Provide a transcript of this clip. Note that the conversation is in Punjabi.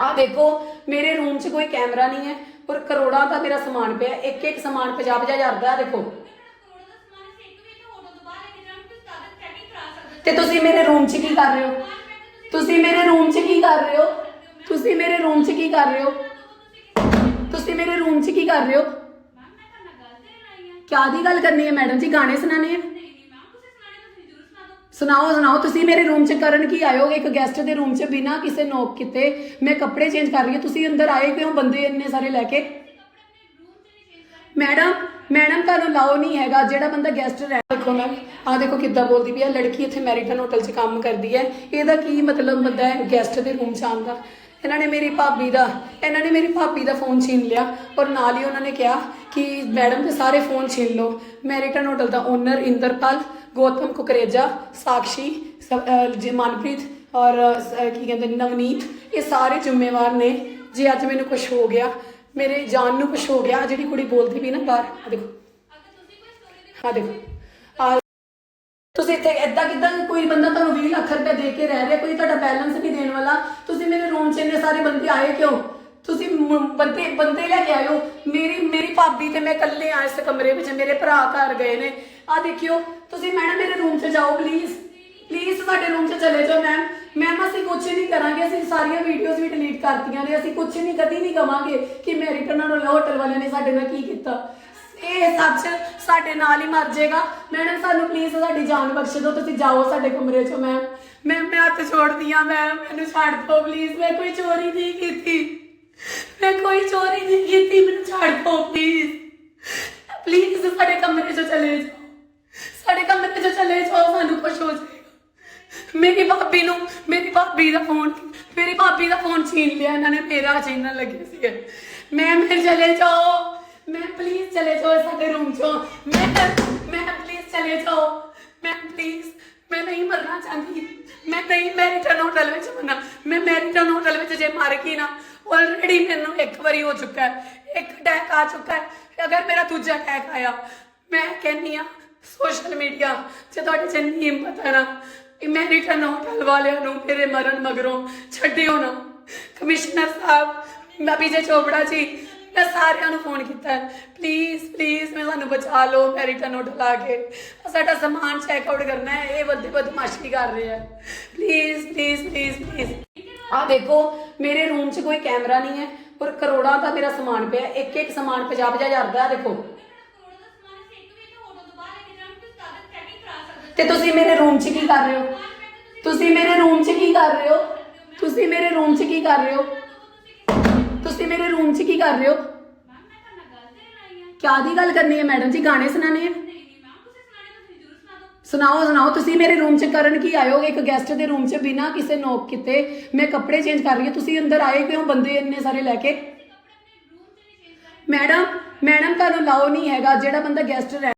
ਆ ਦੇਖੋ, ਮੇਰੇ ਰੂਮ 'ਚ ਕੋਈ ਕੈਮਰਾ ਨਹੀਂ ਹੈ ਪਰ ਕਰੋੜਾਂ ਦਾ ਮੇਰਾ ਸਮਾਨ ਪਿਆ ਇੱਕ ਇੱਕ ਸਮਾਨ 50 50 ਹਜ਼ਾਰ ਦਾ, ਆਹ ਦੇਖੋ। ਤੇ ਤੁਸੀਂ ਮੇਰੇ ਰੂਮ 'ਚ ਕੀ ਕਰ ਰਹੇ ਹੋ? ਤੁਸੀਂ ਮੇਰੇ ਰੂਮ 'ਚ ਕੀ ਕਰ ਰਹੇ ਹੋ? ਤੁਸੀਂ ਮੇਰੇ ਰੂਮ 'ਚ ਕੀ ਕਰ ਰਹੇ ਹੋ? ਤੁਸੀਂ ਮੇਰੇ ਰੂਮ 'ਚ ਕੀ ਕਰ ਰਹੇ ਹੋ? ਕਿਆ ਦੀ ਗੱਲ ਕਰਨੀ ਹੈ? ਮੈਡਮ ਜੀ, ਗਾਣੇ ਸੁਣਾਣੇ ਹੈ ਸੁਣਾਓ ਸੁਣਾਓ, ਤੁਸੀਂ ਮੇਰੇ ਰੂਮ 'ਚ ਕਰਨ ਕੀ ਆਏ ਇੱਕ ਗੈਸਟ ਦੇ ਰੂਮ 'ਚ ਬਿਨਾ ਕਿਸੇ ਨੋਕ ਕੀਤੇ ਮੈਂ ਕੱਪੜੇ ਚੇਂਜ ਕਰ ਰਹੀ ਹਾਂ। ਤੁਸੀਂ ਅੰਦਰ ਆਏ ਕਿਉਂ? ਬੰਦੇ ਇੰਨੇ ਸਾਰੇ ਲੈ ਕੇ। ਮੈਡਮ ਮੈਡਮ ਤੁਹਾਨੂੰ ਲਾਓ ਨਹੀਂ ਹੈਗਾ। ਜਿਹੜਾ ਬੰਦਾ ਗੈਸਟ ਰਹਿ ਦੇਖੋ ਮੈਮ ਆ ਦੇਖੋ ਕਿੱਦਾਂ ਬੋਲਦੀ ਵੀ ਆ। ਲੜਕੀ ਇੱਥੇ ਮੈਰੀਟਨ ਹੋਟਲ 'ਚ ਕੰਮ ਕਰਦੀ ਹੈ। ਇਹਦਾ ਕੀ ਮਤਲਬ ਬੰਦਾ ਹੈ ਗੈਸਟ ਦੇ ਰੂਮ 'ਚ ਆਉਣ ਦਾ? ਇਹਨਾਂ ਨੇ ਮੇਰੀ ਭਾਬੀ ਦਾ, ਇਹਨਾਂ ਨੇ ਮੇਰੀ ਭਾਬੀ ਦਾ ਫੋਨ ਛੀਨ ਲਿਆ ਔਰ ਨਾਲ ਹੀ ਉਹਨਾਂ ਨੇ ਕਿਹਾ ਕਿ ਮੈਡਮ ਦੇ ਸਾਰੇ ਫੋਨ ਛੀਨ ਲਓ। ਮੈਰੀਟਨ ਹੋਟਲ ਦਾ ਓਨਰ ਇੰਦਰਪਾਲ, ਗੌਤਮ ਕੁਕਰੇਜਾ, ਸਾਕਸ਼ੀ ਸਭ- ਅਹ, ਜੀ ਮਨਪ੍ਰੀਤ ਔਰ ਕੀ ਕਹਿੰਦੇ ਨਵਨੀਤ, ਇਹ ਸਾਰੇ ਜ਼ਿੰਮੇਵਾਰ ਨੇ। ਜੇ ਅੱਜ ਮੈਨੂੰ ਕੁਝ ਹੋ ਗਿਆ, ਮੇਰੇ ਜਾਨ ਨੂੰ ਕੁਝ ਹੋ ਗਿਆ, ਆਹ ਜਿਹੜੀ ਕੁੜੀ ਬੋਲਦੀ ਵੀ ਨਾ ਬਾਹਰ ਆ ਦੇਖੋ। ਆ ਦੇਖੋ। ਤੁਸੀਂ ਇੱਥੇ ਏਦਾਂ ਕਿਦਾਂ ਕੋਈ ਬੰਦਾ ਤੁਹਾਨੂੰ 20 ਲੱਖ ਰੁਪਏ ਦੇ ਕੇ ਰਹਿ ਰਿਹਾ, ਕੋਈ ਤੁਹਾਡਾ ਬੈਲੈਂਸ ਨਹੀਂ ਦੇਣ ਵਾਲਾ, ਤੁਸੀਂ ਮੇਰੇ ਰੂਮ 'ਚ ਇੰਨੇ ਸਾਰੇ ਬੰਦੇ ਆਏ ਕਿਉਂ? ਤੁਸੀਂ ਮ- ਬੰਦੇ ਬੰਦੇ ਲੈ ਕੇ ਆਇਓ। ਮੇਰੀ ਮੇਰੀ ਭਾਬੀ ਤੇ ਮੈਂ ਇਕੱਲੇ ਆ ਇਸ ਕਮਰੇ ਵਿੱਚ, ਮੇਰੇ ਭਰਾ ਘਰ ਗਏ ਨੇ। ਆ ਦੇਖਿਓ, ਤੁਸੀਂ ਮੈਡਮ ਮੇਰੇ ਰੂਮ 'ਚ ਜਾਓ ਪਲੀਜ਼ ਪਲੀਜ਼ ਤੁਹਾਡੇ ਰੂਮ 'ਚ ਚਲੇ ਜਾਓ ਮੈਮ ਮੈਮ ਅਸੀਂ ਕੁਝ ਨਹੀਂ ਕਰਾਂਗੇ, ਅਸੀਂ ਸਾਰੀਆਂ ਵੀਡੀਓਜ਼ ਵੀ ਡਿਲੀਟ ਕਰਤੀਆਂ ਨੇ, ਅਸੀਂ ਕੁਝ ਨਹੀਂ, ਕਦੀ ਨਹੀਂ ਕਵਾਂਗੇ ਕਿ ਮੈਰੀਟਨ ਹੋਟਲ ਵਾਲਿਆਂ ਨੇ ਸਾਡੇ ਨਾਲ ਕੀ ਕੀਤਾ। ਇਹ ਸੱਚ ਸਾਡੇ ਨਾਲ ਹੀ ਮਰ ਜਾਏਗਾ। ਮੈਡਮ, ਸਾਨੂੰ ਪਲੀਜ਼ ਸਾਡੀ ਜਾਨ ਬਖਸ਼ ਦਿਓ, ਤੁਸੀਂ ਜਾਓ ਸਾਡੇ ਕਮਰੇ 'ਚੋਂ ਮੈਮ ਮੈਂ ਮੈਂ ਹੱਥ ਛੋੜਦੀ ਆ ਮੈਮ ਮੈਨੂੰ ਛੱਡ ਦਿਓ ਪਲੀਜ਼ ਮੈਂ ਕੋਈ ਚੋਰੀ ਨਹੀਂ ਕੀਤੀ। ਮੈਂ ਕੋਈ ਚੋਰੀ ਨਹੀਂ ਕੀਤੀ, ਮੈਨੂੰ ਛੱਡ ਦਿਓ ਪਲੀਜ਼ ਪਲੀਜ਼ ਸਾਡੇ ਕਮਰੇ ਚੋਂ ਚਲੇ ਜਾਓ। ਸਾਡੇ ਕਮਰੇ ਚੋਂ ਚਲੇ ਜਾਓ, ਸਾਨੂੰ ਕੁਝ ਹੋ ਜਾਏਗਾ। ਮੇਰੀ ਭਾਬੀ ਨੂੰ, ਮੇਰੀ ਭਾਬੀ ਦਾ ਫੋਨ ਮੇਰੀ ਭਾਬੀ ਦਾ ਫੋਨ ਛੀਨ ਲਿਆ, ਇਹਨਾਂ ਨੇ, ਮੇਰਾ ਛੀਨਣ ਲੱਗੇ ਸੀਗੇ। ਮੈਂ ਮੈਂ ਚਲੇ ਜਾਓ। ਮੈਂ ਪਲੀਜ਼ ਚਲੇ ਜਾਓ ਸਾਡੇ ਰੂਮ ਚੋਂ। ਮੈਂ ਮੈਂ ਪਲੀਜ਼ ਚਲੇ ਜਾਓ। ਮੈਂ ਪਲੀਜ਼ ਮੈਂ ਨਹੀਂ ਮਰਨਾ ਚਾਹੁੰਦੀ। ਮੈਂ ਨਹੀਂ ਮੈਰੀਟਨ ਹੋਟਲ ਵਿੱਚ ਮਰਨਾ। ਮੈਂ ਮੈਰੀਟਨ ਹੋਟਲ ਵਿੱਚ ਜੇ ਮਰ ਗਈ ਨਾ ਆਲਰੇਡੀ ਮੈਨੂੰ ਇੱਕ ਵਾਰੀ ਹੋ ਚੁੱਕਾ ਹੈ। ਇੱਕ ਅਟੈਕ ਆ ਚੁੱਕਾ ਹੈ ਅਗਰ ਮੇਰਾ ਦੂਜਾ ਅਟੈਕ ਆਇਆ, ਮੈਂ ਕਹਿੰਨੀ ਆ ਸੋਸ਼ਲ ਮੀਡੀਆ ਜੇ ਤੁਹਾਡੇ ਚ ਇੰਨੀ ਹਿੰਮਤ ਹੈ ਨਾ ਕਿ ਮੈਰੀਟਨ ਹੋਟਲ ਵਾਲਿਆਂ ਨੂੰ ਮੇਰੇ ਮਰਨ ਮਗਰੋਂ ਛੱਡਿਓ ਨਾ। ਕਮਿਸ਼ਨਰ ਸਾਹਿਬ ਨਬੀ ਜੇ ਚੋਪੜਾ ਜੀ ਮੈਂ ਸਾਰਿਆਂ ਨੂੰ ਫੋਨ ਕੀਤਾ ਪਲੀਜ਼ ਪਲੀਜ਼ ਮੈਂ ਸਾਨੂੰ ਬਚਾ ਲਓ ਮੈਰੀਟਨ ਹੋਟਲ ਆ ਕੇ। ਸਾਡਾ ਸਮਾਨ ਚੈੱਕ ਆਊਟ ਕਰਨਾ ਹੈ, ਇਹ ਬੰਦੇ ਬਦਮਾਸ਼ੀ ਕਰ ਰਹੇ ਆ ਪਲੀਜ਼ ਪਲੀਜ਼ ਪਲੀਜ਼ ਪਲੀਜ਼ ਆ ਦੇਖੋ, ਮੇਰੇ ਰੂਮ 'ਚ ਕੋਈ ਕੈਮਰਾ ਨਹੀਂ ਹੈ ਪਰ ਕਰੋੜਾਂ ਦਾ ਮੇਰਾ ਸਮਾਨ ਪਿਆ ਇੱਕ ਇੱਕ ਸਮਾਨ 50 50 ਦਾ ਦੇਖੋ। ਤੇ ਤੁਸੀਂ ਮੇਰੇ ਰੂਮ 'ਚ ਕੀ ਕਰ ਰਹੇ ਹੋ? ਤੁਸੀਂ ਮੇਰੇ ਰੂਮ 'ਚ ਕੀ ਕਰ ਰਹੇ ਹੋ? ਤੁਸੀਂ ਮੇਰੇ ਰੂਮ 'ਚ ਕੀ ਕਰ ਰਹੇ ਹੋ? ਤੁਸੀਂ ਮੇਰੇ ਰੂਮ 'ਚ ਕੀ ਕਰ ਰਹੇ ਹੋ? ਕਿਆ ਦੀ ਗੱਲ ਕਰਨੀ ਹੈ ਮੈਡਮ ਜੀ? ਗਾਣੇ ਸੁਣਾਣੇ ਹੈ ਸੁਣਾਓ ਸੁਣਾਓ। ਤੁਸੀਂ ਮੇਰੇ ਰੂਮ 'ਚ ਕਰਨ ਕੀ ਆਏ ਹੋ? ਇੱਕ ਗੈਸਟ ਦੇ ਰੂਮ 'ਚ ਬਿਨਾ ਕਿਸੇ ਨੋਕ ਕੀਤੇ ਮੈਂ ਕੱਪੜੇ ਚੇਂਜ ਕਰ ਰਹੀ ਹਾਂ। ਤੁਸੀਂ ਅੰਦਰ ਆਏ ਕਿਉਂ? ਬੰਦੇ ਇੰਨੇ ਸਾਰੇ ਲੈ ਕੇ? ਮੈਡਮ ਮੈਡਮ ਤੁਹਾਨੂੰ ਲਾਓ ਨਹੀਂ ਹੈਗਾ। ਜਿਹੜਾ ਬੰਦਾ ਗੈਸਟ